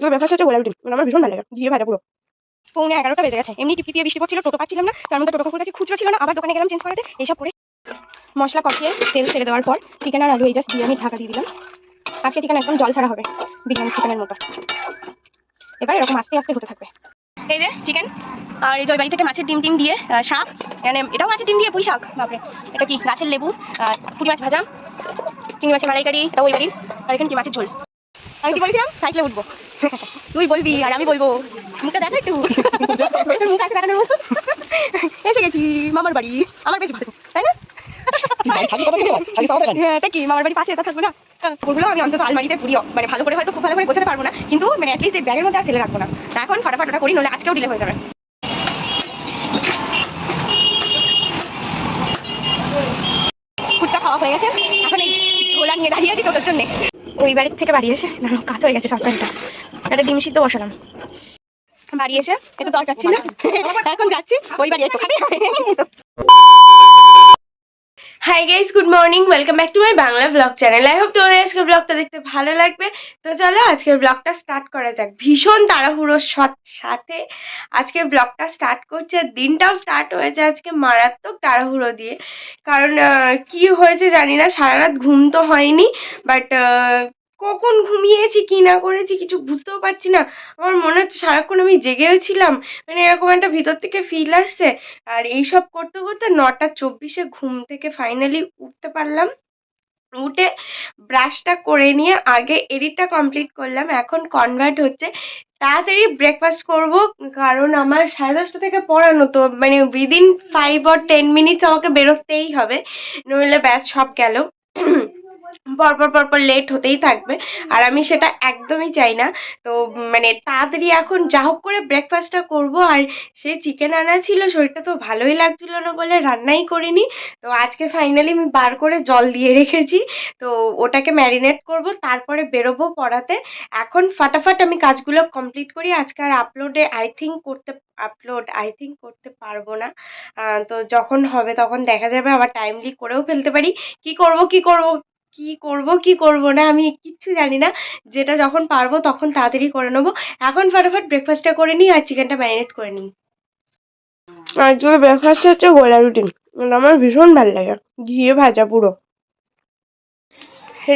তোর ব্রেকফাস্ট হচ্ছে গোলা রুটি মানে আমার ভীষণ ভালো লাগে। ঘিয়ে ভাজা পুরো। পৌনে এগারোটা বেজে গেছে। এমনি টিপি দিয়ে বৃষ্টি পড়ছিল টোটো পাচ্ছিলাম না। তার মধ্যে টোটো কাকুর কাছে খুচরো ছিল না। আবার দোকানে গেলাম চেঞ্জ করাতে। এইসব করে মশলা কষিয়ে তেল ছেড়ে দেওয়ার পর চিকেন আর আলু এই জাস্ট দিয়ে আমি ঢাকা দিয়ে দিলাম। আজকে চিকেন একদম জল ছাড়া হবে। বিরিয়ানি চিকেনের মতো। এবার এরকম আস্তে আস্তে হতে থাকবে। এই যে চিকেন আর এই যে ওই বাড়ি থেকে মাছের ডিম টিম দিয়ে শাক। মানে এটাও মাছের ডিম দিয়ে পুঁই শাক। বাপরে। এটা কি? গাছের লেবু পুঁটি মাছ ভাজা, চিংড়ি মাছের মালাইকারি এটা ওই বাড়ির। আর এখানে কি? মাছের ঝোল। আমি কি বলছিলাম? সাইকেলে উঠবো। তুই বলবি আর আমি বলব। মুখটা দেখা একটু। তোর মুখ আছে দেখানোর মতো। এসে গেছি মামার বাড়ি। আমার বেশ ভালো তাই না? হ্যাঁ? কি মামার বাড়ি পাশে এটা থাকবে না? ওগুলো আমি অন্তত আলমারিতে পুরি মানে ভালো করে হয়তো খুব ভালো করে গোছাতে পারব না কিন্তু মানে অ্যাটলিস্ট এই ব্যাগের মধ্যে আর ফেলে রাখব না। এখন ফাটাফাট ওটা করি নলে আজকেও ডিলে হয়ে যাবে। ফুচকা খাওয়া হয়ে গেছে। এখন এই ঝোলা নিয়ে দাঁড়িয়ে আছি জন্যে। ওই বাড়ির থেকে বাড়ি এসে কাত হয়ে গেছে সাসপেন্ডটা একটা ডিম সিদ্ধ বসালাম। বাড়ি এসে একটু দরকার ছিল এখন যাচ্ছি, ওই বাড়ি একটু খাবে hi guys good morning welcome back to my Bangla blog channel I hope তোমাদের আজকের ব্লগটা দেখতে ভালো লাগবে। তো চলো, আজকের ব্লগটা স্টার্ট করা যাক। ভীষণ তাড়াহুড়োর সাথে আজকের ব্লগটা স্টার্ট করছে। দিনটাও স্টার্ট হয়েছে আজকে মারাত্মক তাড়াহুড়ো দিয়ে। কারণ কি হয়েছে জানি না, সারা রাত ঘুম তো হয়নি বাট কখন ঘুমিয়েছি, কি না করেছি কিছু বুঝতেও পারছি না। আমার মনে হচ্ছে সারাক্ষণ আমি জেগেও ছিলাম মানে এরকম একটা ভিতর থেকে ফিল আসছে। আর এইসব করতে করতে নটা চব্বিশে ঘুম থেকে ফাইনালি উঠতে পারলাম। উঠে ব্রাশটা করে নিয়ে আগে এডিটটা কমপ্লিট করলাম। এখন কনভার্ট হচ্ছে। তাড়াতাড়ি ব্রেকফাস্ট করব, কারণ আমার সাড়ে দশটা থেকে পড়ানো, তো মানে within five or ten minutes আমাকে বেরোতেই হবে। নইলে ব্যাস সব গেল। পরপর পরপর লেট হতেই থাকবে। আর আমি সেটা একদমই চাই না। তো মানে তাড়াতাড়ি এখন যা হোক করে ব্রেকফাস্টটা করব। আর সে চিকেন আনা ছিল, শরীরটা তো ভালোই লাগছিল না বলে রান্নাই করিনি। তো আজকে ফাইনালি আমি বার করে জল দিয়ে রেখেছি। তো ওটাকে ম্যারিনেট করব, তারপরে বেরোবো পড়াতে। এখন ফাটাফাট আমি কাজগুলো কমপ্লিট করি। আজকে আর আপলোডে আই থিঙ্ক করতে আপলোড আই থিঙ্ক করতে পারব না। তো যখন হবে তখন দেখা যাবে, আবার টাইমলি করেও ফেলতে পারি। কি করব কি করব কি করব কি করব না আমি কিচ্ছু জানি না। যেটা যখন পারব তখন তাড়াতাড়ি করে নেব। এখন ফটাফট ব্রেকফাস্টটা করে নিই আর চিকেনটা ম্যারিনেট করে নিই। আজকে ব্রেকফাস্ট হচ্ছে গোলা রুটি। আমার ভীষণ ভালো লাগে। ঘিয়ে ভাজা পুরো।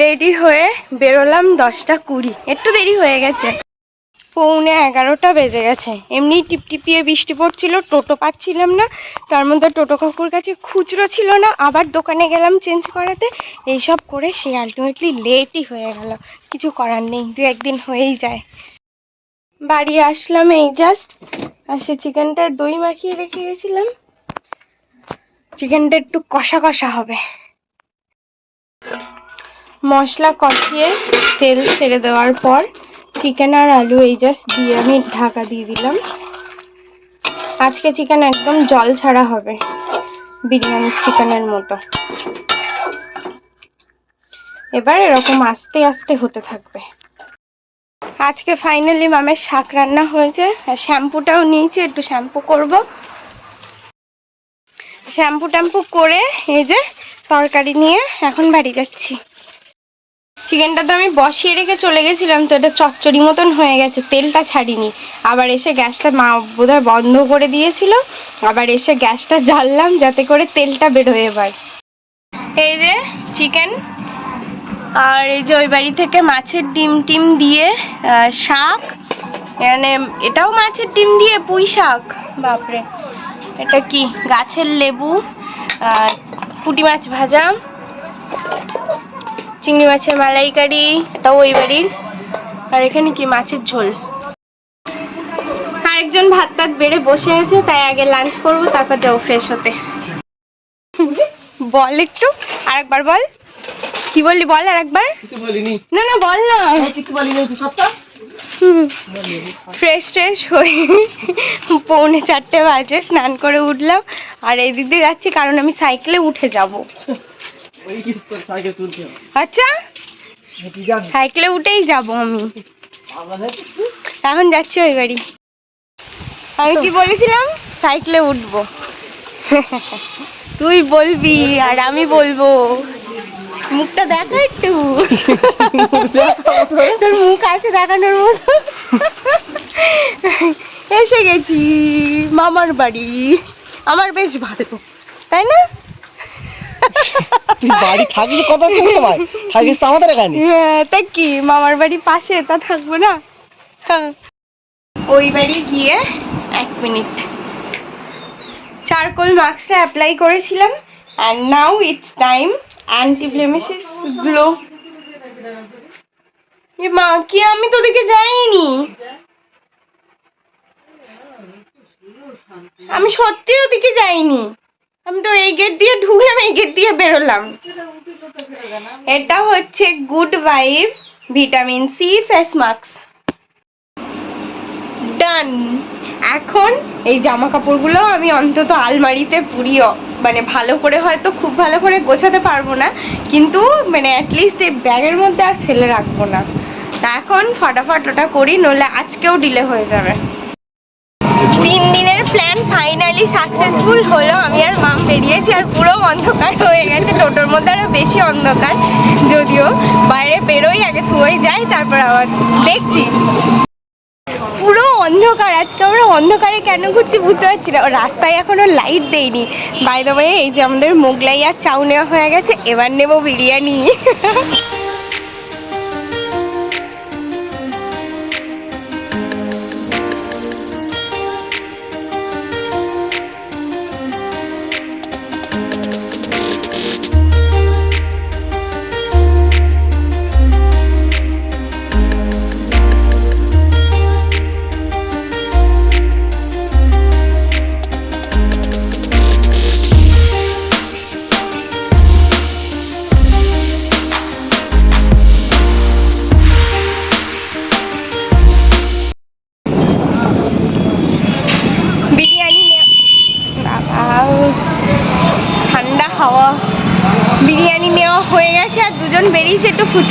রেডি হয়ে বেরোলাম দশটা কুড়ি। একটু দেরি হয়ে গেছে। পৌনে এগারোটা বেজে গেছে। এমনি টিপটিপিয়ে বৃষ্টি পড়ছিল টোটো পাচ্ছিলাম না। তার মধ্যে টোটো কাকুর কাছে খুচরো ছিল না। আবার দোকানে গেলাম চেঞ্জ করাতে। এইসব করে সে আলটিমেটলি লেটই হয়ে গেল। কিছু করার নেই, দু একদিন হয়েই যায়। বাড়ি আসলাম এই জাস্ট আর সে চিকেনটা দই মাখিয়ে রেখে গেছিলাম। চিকেনটা একটু কষা কষা হবে। মশলা কষিয়ে তেল ছেড়ে দেওয়ার পর চিকেন আর আলু এই জাস্ট দিয়ে আমি ঢাকা দিয়ে দিলাম। আজকে চিকেন একদম জল ছাড়া হবে বিরিয়ানি চিকেনের মতো। এবার এরকম আস্তে আস্তে হতে থাকবে। আজকে ফাইনালি মামের শাক রান্না হয়েছে। আর শ্যাম্পুটাও নিয়েছি, একটু শ্যাম্পু করব। শ্যাম্পু ট্যাম্পু করে এই যে তরকারি নিয়ে এখন বাড়ি যাচ্ছি। চিকেনটা তো আমি বসিয়ে রেখে চলে গেছিলাম, তো এটা চচ্চড়ি মতন হয়ে গেছে, তেলটা ছাড়িনি। আবার এসে গ্যাসটা মা বোধহয় বন্ধ করে দিয়েছিল, আবার এসে গ্যাসটা জ্বাললাম যাতে করে তেলটা বেরোয় এবার এই যে চিকেন আর এই যে ওই বাড়ি থেকে মাছের ডিম টিম দিয়ে শাক মানে এটাও মাছের ডিম দিয়ে পুঁই শাক? বাপরে। এটা কি? গাছের লেবু আর পুঁটি মাছ ভাজা, চিংড়ি মাছের মালাইকারি, এটাও ওই বাড়ির। আর এখানে কি? মাছের ঝোল। আরেকজন ভাত টাত বেড়ে বসে আছে, তাই আগে লাঞ্চ করব, তারপর যাব ফ্রেশ হতে। বল একটু, আরেকবার বল। কি বললি বল আরেকবার কিছু বলিনি। না না বল না। কিছু বলিনি তুই সত্তা ফ্রেশ ট্রেশ হয়ে পৌনে চারটে বাজে স্নান করে উঠলাম। আর এই দিক দিয়ে যাচ্ছি কারণ আমি সাইকেলে উঠে যাব। ওই কি সাইকেল তুলতে আচ্ছা? সাইকেলে উঠেই যাব আমি। এখন যাচ্ছি ওই বাড়ি। আমি কি বলেছিলাম? সাইকেলে উঠবো। তুই বলবি আর আমি বলব। মুখটা দেখা একটু। তোর মুখ আছে দেখানোর মতো। এসে গেছি মামার বাড়ি। আমার বেশ ভালো তাই না? তুই বাড়ি থাকিস কত সময় থাকিস তো আমাদের এখানে। হ্যাঁ তা কি মামার বাড়ি পাশে তা থাকব না? হ্যাঁ। ওই বাড়ি গিয়ে এক মিনিট। চারকোল মাস্কটা অ্যাপ্লাই করেছিলাম। Now it's time anti blemishes glow এ মা, কি আমি তোদেরকে যাইনি? আমি সত্যি ওদিকে যাইনি। আমি তো এই গেট দিয়ে ঢুকলাম, এই গেট দিয়ে বেরোলাম। এটা হচ্ছে good vibe vitamin C face mask done এখন এই জামা কাপড়গুলো আমি অন্তত আলমারিতে পুরিও মানে ভালো করে হয়তো খুব ভালো করে গোছাতে পারব না, কিন্তু মানে অ্যাটলিস্ট এই ব্যাগের মধ্যে আর ফেলে রাখব না। তা এখন ফটাফট ওটা করি, নইলে আজকেও ডিলে হয়ে যাবে। তিন দিনের প্ল্যান ফাইনালি সাকসেসফুল হলো, আমি আর মাম বেরিয়েছি আর পুরো অন্ধকার হয়ে গেছে, টোটোর মধ্যে আরও বেশি অন্ধকার। যদিও বাইরে বেরোই, আগে ধুয়ে যাই তারপর আবার দেখছি। পুরো অন্ধকার, আজকে আমরা অন্ধকারে কেন ঘুরছি বুঝতে পারছি না। রাস্তায় এখনও লাইট দেয়নি বাই দ্য ওয়ে এই যে আমাদের মোগলাই আর চাউ নেওয়া হয়ে গেছে, এবার নেব বিরিয়ানি।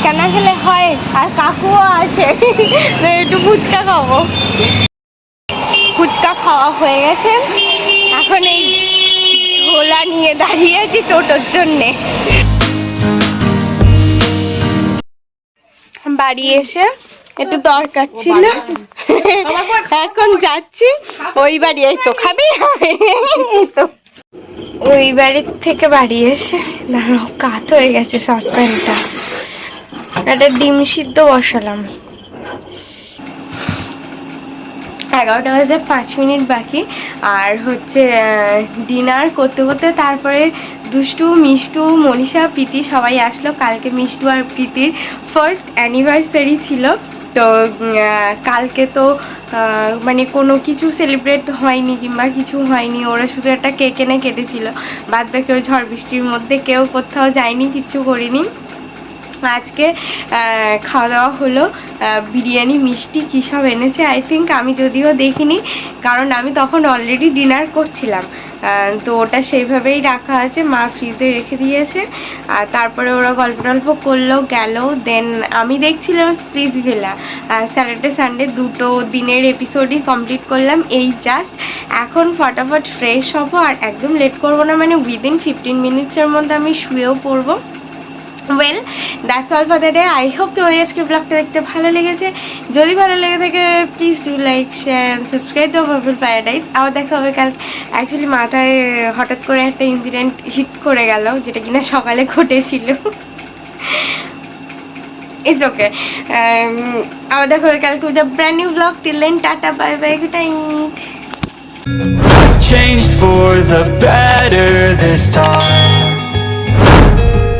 ফুচকা না খেলে হয়, আর কাকুও আছে। একটু ফুচকা খাব। ফুচকা খাওয়া হয়ে গেছে। এখন এই ঝোলা নিয়ে দাঁড়িয়ে আছি টোটোর জন্যে। বাড়ি এসে একটু দরকার ছিল। এখন যাচ্ছি। ওই বাড়ি, এই তো খাবি? তো। ওই বাড়ির থেকে বাড়ি এসে, দাঁড়াও, কাত হয়ে গেছে সসপ্যানটা। একটা ডিম সিদ্ধ বসালাম। এগারোটা বাজে পাঁচ মিনিট বাকি। আর হচ্ছে ডিনার করতে করতে তারপরে দুষ্টু, মিষ্টু, মনীষা, প্রীতি সবাই আসলো। কালকে মিষ্টু আর প্রীতির ফার্স্ট অ্যানিভার্সারি ছিল। তো কালকে তো মানে কোনো কিছু সেলিব্রেট হয়নি কিংবা কিছু হয়নি। ওরা শুধু একটা কেক এনে কেটেছিল। বাদ বাকি ওই ঝড় বৃষ্টির মধ্যে কেউ কোথাও যায়নি কিছু করিনি। আজকে খাওয়া দাওয়া হলো বিরিয়ানি, মিষ্টি, কী সব এনেছে। আই থিঙ্ক আমি যদিও দেখিনি, কারণ আমি তখন অলরেডি ডিনার করছিলাম। তো ওটা সেইভাবেই রাখা আছে, মা ফ্রিজে রেখে দিয়েছে। আর তারপরে ওরা গল্প টল্প করল, গেল দেন আমি দেখছিলাম স্প্লিজ ভিলা স্যাটারডে সানডে দুটো দিনের এপিসোডই কমপ্লিট করলাম, এই জাস্ট এখন ফটাফট ফ্রেশ হব, আর একদম লেট করব না মানে উইদিন ফিফটিন মিনিটসের মধ্যে আমি শুয়েও পড়ব। Well that's all for the day I hope তোমাদের আজকে ব্লগটা দেখতে ভালো লেগেছে। যদি ভালো লেগে থাকে please do like share subscribe the purple paradise আবার দেখা হবে কাল। অ্যাকচুয়ালি মাথায় হঠাৎ করে একটা ইনসিডেন্ট হিট করে গেল, যেটা কিনা সকালে ঘটেছিল। ইটস ওকে আবার দেখা হবে কালকে with brand new blog till then tata bye bye good night I've changed for the better this time.